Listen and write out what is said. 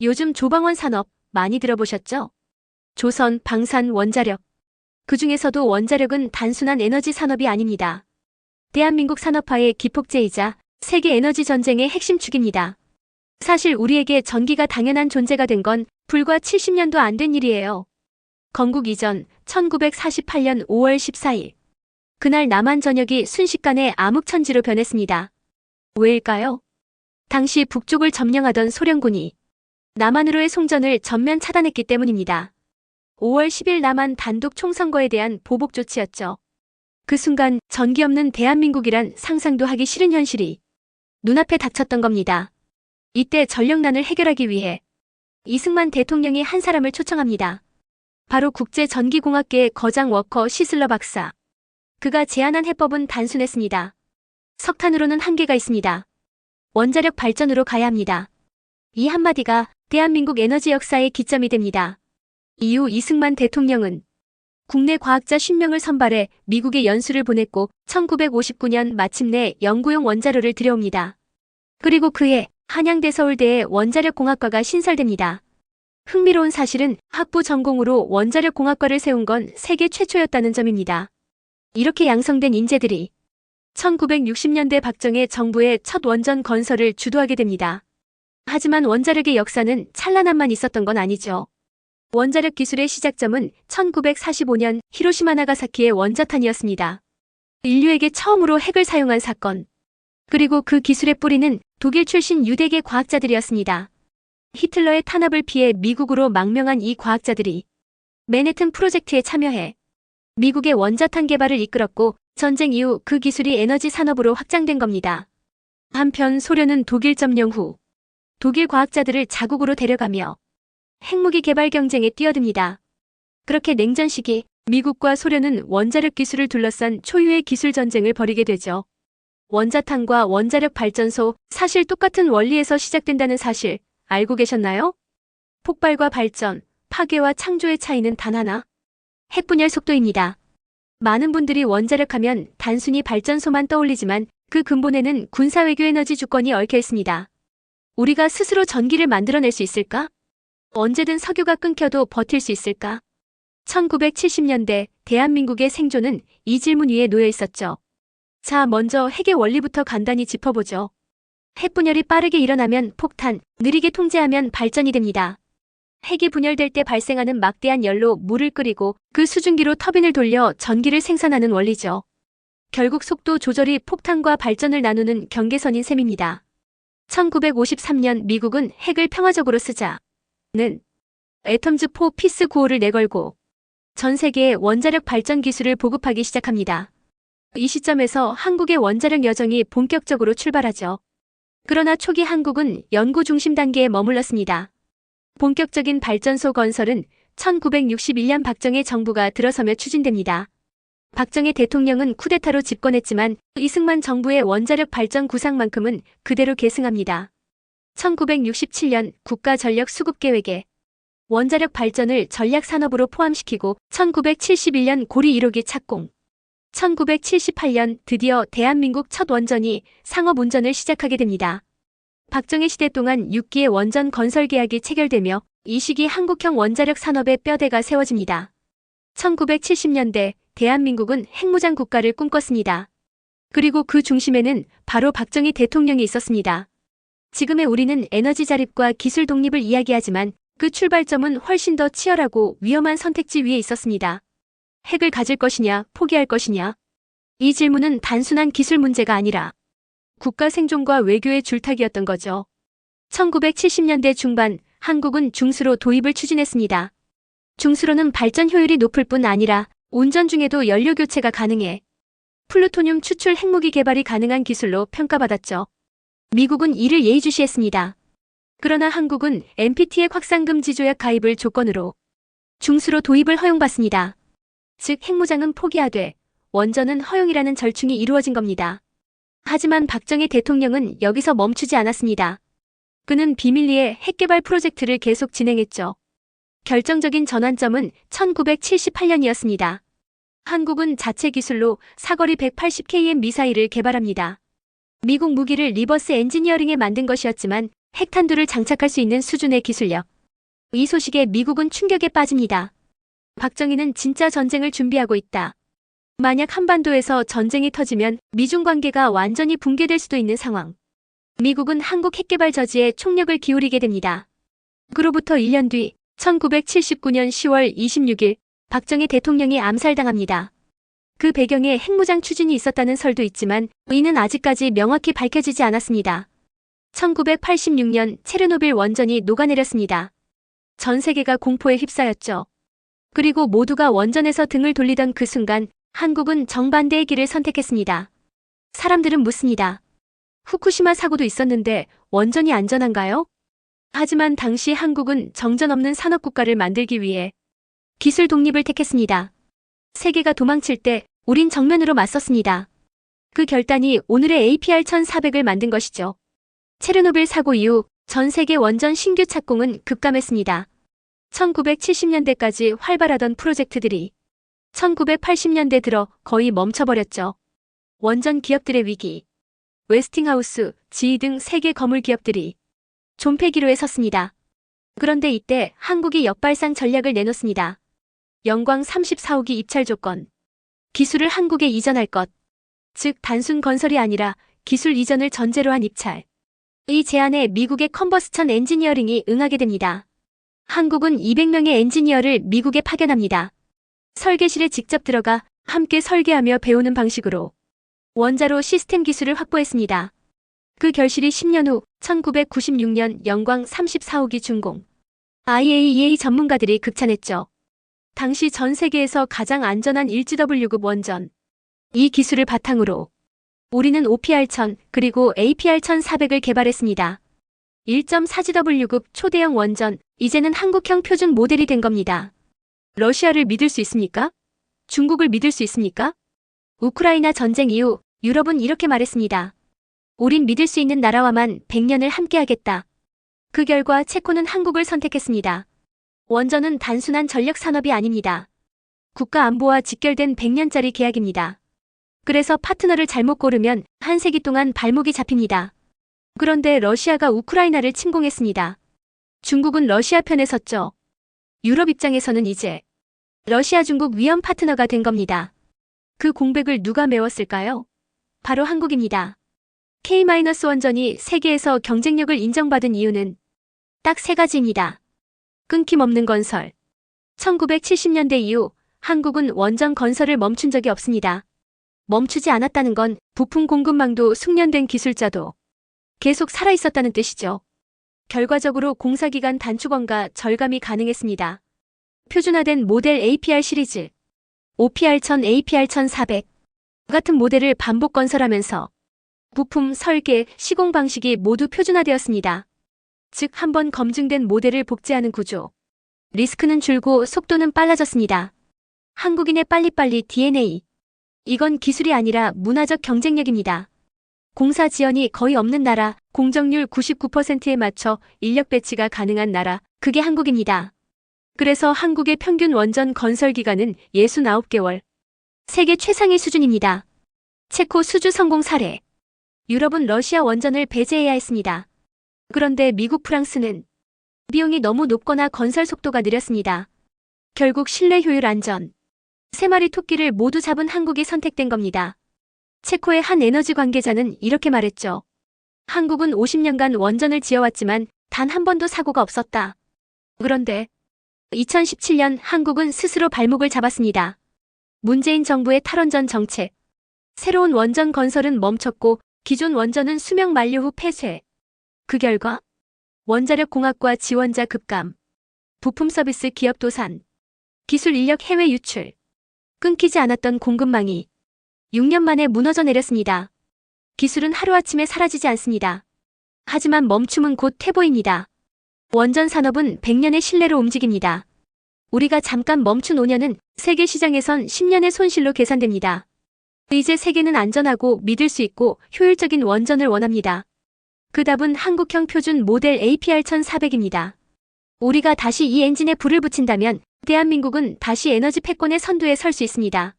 요즘 조방원 산업 많이 들어보셨죠? 조선, 방산, 원자력. 그 중에서도 원자력은 단순한 에너지 산업이 아닙니다. 대한민국 산업화의 기폭제이자 세계 에너지 전쟁의 핵심 축입니다. 사실 우리에게 전기가 당연한 존재가 된 건 불과 70년도 안 된 일이에요. 건국 이전 1948년 5월 14일. 그날 남한 전역이 순식간에 암흑천지로 변했습니다. 왜일까요? 당시 북쪽을 점령하던 소련군이 남한으로의 송전을 전면 차단했기 때문입니다. 5월 10일 남한 단독 총선거에 대한 보복 조치였죠. 그 순간 전기 없는 대한민국이란 상상도 하기 싫은 현실이 눈앞에 닥쳤던 겁니다. 이때 전력난을 해결하기 위해 이승만 대통령이 한 사람을 초청합니다. 바로 국제전기공학계의 거장 워커 시슬러 박사. 그가 제안한 해법은 단순했습니다. 석탄으로는 한계가 있습니다. 원자력 발전으로 가야 합니다. 이 한마디가 대한민국 에너지 역사의 기점이 됩니다. 이후 이승만 대통령은 국내 과학자 10명을 선발해 미국에 연수를 보냈고 1959년 마침내 연구용 원자로를 들여옵니다. 그리고 그해 한양대 서울대의 원자력공학과가 신설됩니다. 흥미로운 사실은 학부 전공으로 원자력공학과를 세운 건 세계 최초였다는 점입니다. 이렇게 양성된 인재들이 1960년대 박정희 정부의 첫 원전 건설을 주도하게 됩니다. 하지만 원자력의 역사는 찬란함만 있었던 건 아니죠. 원자력 기술의 시작점은 1945년 히로시마 나가사키의 원자탄이었습니다. 인류에게 처음으로 핵을 사용한 사건. 그리고 그 기술의 뿌리는 독일 출신 유대계 과학자들이었습니다. 히틀러의 탄압을 피해 미국으로 망명한 이 과학자들이 맨해튼 프로젝트에 참여해 미국의 원자탄 개발을 이끌었고 전쟁 이후 그 기술이 에너지 산업으로 확장된 겁니다. 한편 소련은 독일 점령 후 독일 과학자들을 자국으로 데려가며 핵무기 개발 경쟁에 뛰어듭니다. 그렇게 냉전 시기 미국과 소련은 원자력 기술을 둘러싼 초유의 기술 전쟁을 벌이게 되죠. 원자탄과 원자력 발전소 사실 똑같은 원리에서 시작된다는 사실 알고 계셨나요? 폭발과 발전, 파괴와 창조의 차이는 단 하나. 핵분열 속도입니다. 많은 분들이 원자력 하면 단순히 발전소만 떠올리지만 그 근본에는 군사외교 에너지 주권이 얽혀 있습니다. 우리가 스스로 전기를 만들어낼 수 있을까? 언제든 석유가 끊겨도 버틸 수 있을까? 1970년대 대한민국의 생존은 이 질문 위에 놓여 있었죠. 자, 먼저 핵의 원리부터 간단히 짚어보죠. 핵 분열이 빠르게 일어나면 폭탄, 느리게 통제하면 발전이 됩니다. 핵이 분열될 때 발생하는 막대한 열로 물을 끓이고 그 수증기로 터빈을 돌려 전기를 생산하는 원리죠. 결국 속도 조절이 폭탄과 발전을 나누는 경계선인 셈입니다. 1953년 미국은 핵을 평화적으로 쓰자는 애텀즈4 피스 구호를 내걸고 전 세계에 원자력 발전 기술을 보급하기 시작합니다. 이 시점에서 한국의 원자력 여정이 본격적으로 출발하죠. 그러나 초기 한국은 연구 중심 단계에 머물렀습니다. 본격적인 발전소 건설은 1961년 박정희 정부가 들어서며 추진됩니다. 박정희 대통령은 쿠데타로 집권했지만 이승만 정부의 원자력 발전 구상만큼은 그대로 계승합니다. 1967년 국가전력 수급계획에 원자력 발전을 전략 산업으로 포함시키고 1971년 고리 1호기 착공. 1978년 드디어 대한민국 첫 원전이 상업 운전을 시작하게 됩니다. 박정희 시대 동안 6기의 원전 건설 계약이 체결되며 이 시기 한국형 원자력 산업의 뼈대가 세워집니다. 1970년대 대한민국은 핵무장 국가를 꿈꿨습니다. 그리고 그 중심에는 바로 박정희 대통령이 있었습니다. 지금의 우리는 에너지 자립과 기술 독립을 이야기하지만 그 출발점은 훨씬 더 치열하고 위험한 선택지 위에 있었습니다. 핵을 가질 것이냐, 포기할 것이냐? 이 질문은 단순한 기술 문제가 아니라 국가 생존과 외교의 줄타기였던 거죠. 1970년대 중반 한국은 중수로 도입을 추진했습니다. 중수로는 발전 효율이 높을 뿐 아니라 운전 중에도 연료 교체가 가능해 플루토늄 추출 핵무기 개발이 가능한 기술로 평가받았죠. 미국은 이를 예의주시했습니다. 그러나 한국은 NPT의 확산금지 조약 가입을 조건으로 중수로 도입을 허용받습니다. 즉 핵무장은 포기하되 원전은 허용이라는 절충이 이루어진 겁니다. 하지만 박정희 대통령은 여기서 멈추지 않았습니다. 그는 비밀리에 핵개발 프로젝트를 계속 진행했죠. 결정적인 전환점은 1978년이었습니다. 한국은 자체 기술로 사거리 180km 미사일을 개발합니다. 미국 무기를 리버스 엔지니어링에 만든 것이었지만 핵탄두를 장착할 수 있는 수준의 기술력. 이 소식에 미국은 충격에 빠집니다. 박정희는 진짜 전쟁을 준비하고 있다. 만약 한반도에서 전쟁이 터지면 미중 관계가 완전히 붕괴될 수도 있는 상황. 미국은 한국 핵개발 저지에 총력을 기울이게 됩니다. 그로부터 1년 뒤 1979년 10월 26일 박정희 대통령이 암살당합니다. 그 배경에 핵무장 추진이 있었다는 설도 있지만 이는 아직까지 명확히 밝혀지지 않았습니다. 1986년 체르노빌 원전이 녹아내렸습니다. 전 세계가 공포에 휩싸였죠. 그리고 모두가 원전에서 등을 돌리던 그 순간 한국은 정반대의 길을 선택했습니다. 사람들은 묻습니다. 후쿠시마 사고도 있었는데 원전이 안전한가요? 하지만 당시 한국은 정전 없는 산업국가를 만들기 위해 기술 독립을 택했습니다. 세계가 도망칠 때 우린 정면으로 맞섰습니다. 그 결단이 오늘의 APR 1400을 만든 것이죠. 체르노빌 사고 이후 전 세계 원전 신규 착공은 급감했습니다. 1970년대까지 활발하던 프로젝트들이 1980년대 들어 거의 멈춰버렸죠. 원전 기업들의 위기, 웨스팅하우스, 지휘 등 세계 거물 기업들이 존폐기로에 섰습니다. 그런데 이때 한국이 역발상 전략을 내놓습니다. 영광 34호기 입찰 조건. 기술을 한국에 이전할 것. 즉 단순 건설이 아니라 기술 이전을 전제로 한 입찰. 이 제안에 미국의 컨버스천 엔지니어링이 응하게 됩니다. 한국은 200명의 엔지니어를 미국에 파견합니다. 설계실에 직접 들어가 함께 설계하며 배우는 방식으로 원자로 시스템 기술을 확보했습니다. 그 결실이 10년 후 1996년 영광 34호기 준공. IAEA 전문가들이 극찬했죠. 당시 전 세계에서 가장 안전한 1GW급 원전. 이 기술을 바탕으로 우리는 OPR-1000 그리고 APR-1400을 개발했습니다. 1.4GW급 초대형 원전, 이제는 한국형 표준 모델이 된 겁니다. 러시아를 믿을 수 있습니까? 중국을 믿을 수 있습니까? 우크라이나 전쟁 이후 유럽은 이렇게 말했습니다. 우린 믿을 수 있는 나라와만 100년을 함께하겠다. 그 결과 체코는 한국을 선택했습니다. 원전은 단순한 전력 산업이 아닙니다. 국가 안보와 직결된 100년짜리 계약입니다. 그래서 파트너를 잘못 고르면 한 세기 동안 발목이 잡힙니다. 그런데 러시아가 우크라이나를 침공했습니다. 중국은 러시아 편에 섰죠. 유럽 입장에서는 이제 러시아 중국 위험 파트너가 된 겁니다. 그 공백을 누가 메웠을까요? 바로 한국입니다. K-원전이 세계에서 경쟁력을 인정받은 이유는 딱 세 가지입니다. 끊김없는 건설. 1970년대 이후 한국은 원전 건설을 멈춘 적이 없습니다. 멈추지 않았다는 건 부품 공급망도 숙련된 기술자도 계속 살아있었다는 뜻이죠. 결과적으로 공사기간 단축원과 절감이 가능했습니다. 표준화된 모델 APR 시리즈, OPR1000, APR1400 같은 모델을 반복 건설하면서 부품, 설계, 시공 방식이 모두 표준화되었습니다. 즉, 한 번 검증된 모델을 복제하는 구조. 리스크는 줄고 속도는 빨라졌습니다. 한국인의 빨리빨리 DNA. 이건 기술이 아니라 문화적 경쟁력입니다. 공사 지연이 거의 없는 나라, 공정률 99%에 맞춰 인력 배치가 가능한 나라, 그게 한국입니다. 그래서 한국의 평균 원전 건설 기간은 69개월. 세계 최상의 수준입니다. 체코 수주 성공 사례. 유럽은 러시아 원전을 배제해야 했습니다. 그런데 미국 프랑스는 비용이 너무 높거나 건설 속도가 느렸습니다. 결국 실내 효율 안전. 세 마리 토끼를 모두 잡은 한국이 선택된 겁니다. 체코의 한 에너지 관계자는 이렇게 말했죠. 한국은 50년간 원전을 지어왔지만 단 한 번도 사고가 없었다. 그런데 2017년 한국은 스스로 발목을 잡았습니다. 문재인 정부의 탈원전 정책. 새로운 원전 건설은 멈췄고 기존 원전은 수명 만료 후 폐쇄. 그 결과 원자력 공학과 지원자 급감, 부품 서비스 기업 도산, 기술 인력 해외 유출, 끊기지 않았던 공급망이 6년 만에 무너져 내렸습니다. 기술은 하루아침에 사라지지 않습니다. 하지만 멈춤은 곧 태보입니다. 원전 산업은 100년의 신뢰로 움직입니다. 우리가 잠깐 멈춘 5년은 세계 시장에선 10년의 손실로 계산됩니다. 이제 세계는 안전하고 믿을 수 있고 효율적인 원전을 원합니다. 그 답은 한국형 표준 모델 APR 1400입니다. 우리가 다시 이 엔진에 불을 붙인다면 대한민국은 다시 에너지 패권의 선두에 설 수 있습니다.